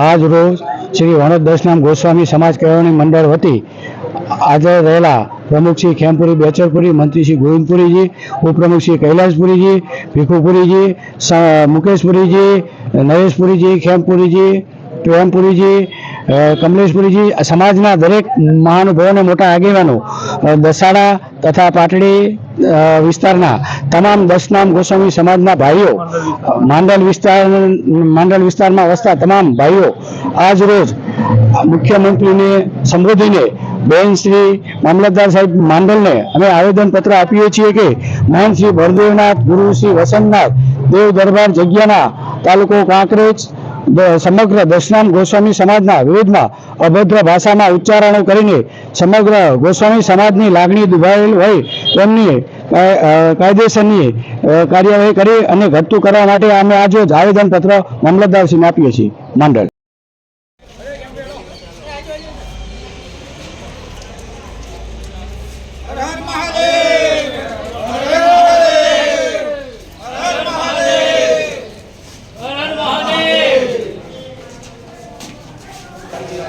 આજ રોજ શ્રી વણોદ દશનામ ગોસ્વામી સમાજ કેળવણી મંડળ વતી આજે રહેલા પ્રમુખ શ્રી ખેમપુરી બેચરપુરી, મંત્રી શ્રી ગોવિંદપુરીજી, ઉપપ્રમુખ શ્રી કૈલાસપુરીજી ભીખુપુરીજી મુકેશપુરીજી, નરેશપુરીજી, ખેમપુરીજી પ્રેમપુરીજી કમલેશપુરીજી, સમાજના દરેક મહાનુભાવોને મોટા આગેવાનો દસાડા તથા પાટડી વિસ્તારના તમામ દસનામ ગોસ્વામી સમાજના ભાઈઓ, માંડલ વિસ્તાર, માંડલ વિસ્તારમાં વસતા તમામ ભાઈઓ આજ રોજ મુખ્યમંત્રીને સંબોધીને બેન શ્રી મામલતદાર સાહેબ માંડલને અમે આવેદનપત્ર આપીએ છીએ કે મહંત શ્રી બળદેવનાથ ગુરુ શ્રી વસંતનાથ, દેવ દરબાર જગ્યાના તાલુકો કાંકરેજ સમગ્ર દશનામ ગોસ્વામી સમાજના વિરુદ્ધમાં અભદ્ર ભાષામાં ઉચ્ચારણો કરીને સમગ્ર ગોસ્વામી સમાજની લાગણી દુભાયેલ હોય તેમની કાયદેસરની કાર્યવાહી કરી અને ઘટતું કરવા માટે અમે આજે જ આવેદનપત્ર મામલતદારશ્રીને આપીએ છીએ. માંડલ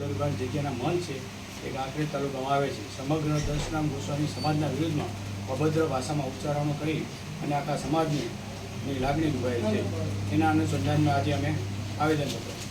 દરબાર જગ્યાના મન છે એ કાંકરેજ તાલુકામાં આવે છે સમગ્ર દર્શનામ ગોસ્વામી સમાજના વિરુદ્ધમાં અભદ્ર ભાષામાં ઉચ્ચારણો કરી અને આખા સમાજની ની લાગણી દુભાઈ છે. એના અનુસંધાનમાં આજે અમે આવેદનપત્ર